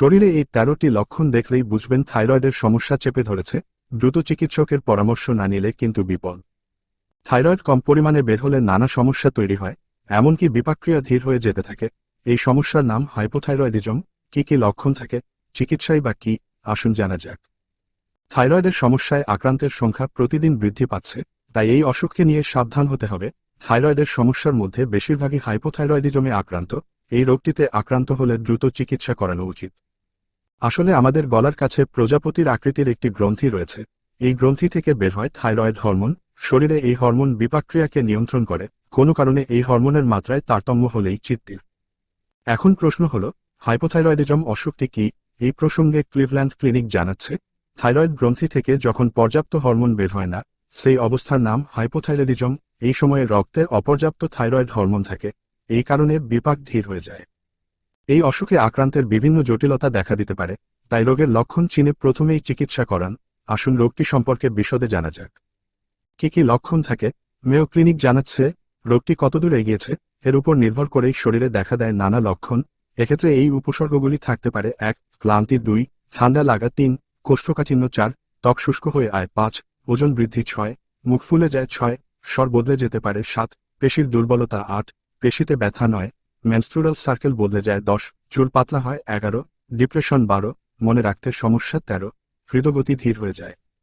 শরীরে এই তেরোটি লক্ষণ দেখলেই বুঝবেন থাইরয়েডের সমস্যা চেপে ধরেছে, দ্রুত চিকিৎসকের পরামর্শ না নিলে কিন্তু বিপদ। থাইরয়েড কম পরিমাণে বের হলে নানা সমস্যা তৈরি হয়, এমনকি বিপাক্রিয়া ধীর হয়ে যেতে থাকে। এই সমস্যার নাম হাইপোথাইরয়েডিজম, কি কি লক্ষণ থাকে চিকিৎসাই বা কি, আসুন জানা যাক। থাইরয়েডের সমস্যায় আক্রান্তের সংখ্যা প্রতিদিন বৃদ্ধি পাচ্ছে, তাই এই অসুখকে নিয়ে সাবধান হতে হবে। থাইরয়েডের সমস্যার মধ্যে বেশিরভাগই হাইপোথাইরয়েডিজমে আক্রান্ত, এই রোগটিতে আক্রান্ত হলে দ্রুত চিকিৎসা করানো উচিত। আসলে আমাদের গলার কাছে প্রজাপতির আকৃতির একটি গ্রন্থি রয়েছে। এই গ্রন্থি থেকে বের হয় থাইরয়েড হরমোন, শরীরে এই হরমোন বিপাক্রিয়াকে নিয়ন্ত্রণ করে, কোনো কারণে এই হরমোনের মাত্রায় তারতম্য হলেই চিত্তির এখন প্রশ্ন হল, হাইপোথাইরয়েডিজম অসুখটি কি? এই প্রসঙ্গে ক্লিভল্যান্ড ক্লিনিক জানাচ্ছে, থাইরয়েড গ্রন্থি থেকে যখন পর্যাপ্ত হরমোন বের হয় না, সেই অবস্থার নাম হাইপোথাইরয়েডিজম। এই সময়ে রক্তে অপর্যাপ্ত থাইরয়েড হরমোন থাকে, এই কারণে বিপাক ধীর হয়ে যায়। এই অসুখে আক্রান্তের বিভিন্ন জটিলতা দেখা দিতে পারে, তাই রোগের লক্ষণ চিনে প্রথমেই চিকিৎসা করান। আসুন রোগটি সম্পর্কে বিশদে জানা যাক। কি কি লক্ষণ থাকে? মেও ক্লিনিক জানাচ্ছে, রোগটি কতদূর এগিয়েছে, এর উপর নির্ভর করেই শরীরে দেখা দেয় নানা লক্ষণ। এক্ষেত্রে এই উপসর্গগুলি থাকতে পারে এক, ক্লান্তি দুই, ঠান্ডা লাগা তিন, কোষ্ঠকাঠিন্য চার, ত্বক শুষ্ক হয়ে আয় পাঁচ, ওজন বৃদ্ধি ছয়, মুখ ফুলে যায় ছয়, স্বর বদলে যেতে পারে সাত, পেশির দুর্বলতা আট, পেশিতে ব্যথা নয়। মেনস্ট্রুরাল সার্কেল বদলে যায় দশ, চুল পাতলা হয় এগারো, ডিপ্রেশন বারো, মনে রাখতে সমস্যা তেরো, হৃদগতি ধীর হয়ে যায়।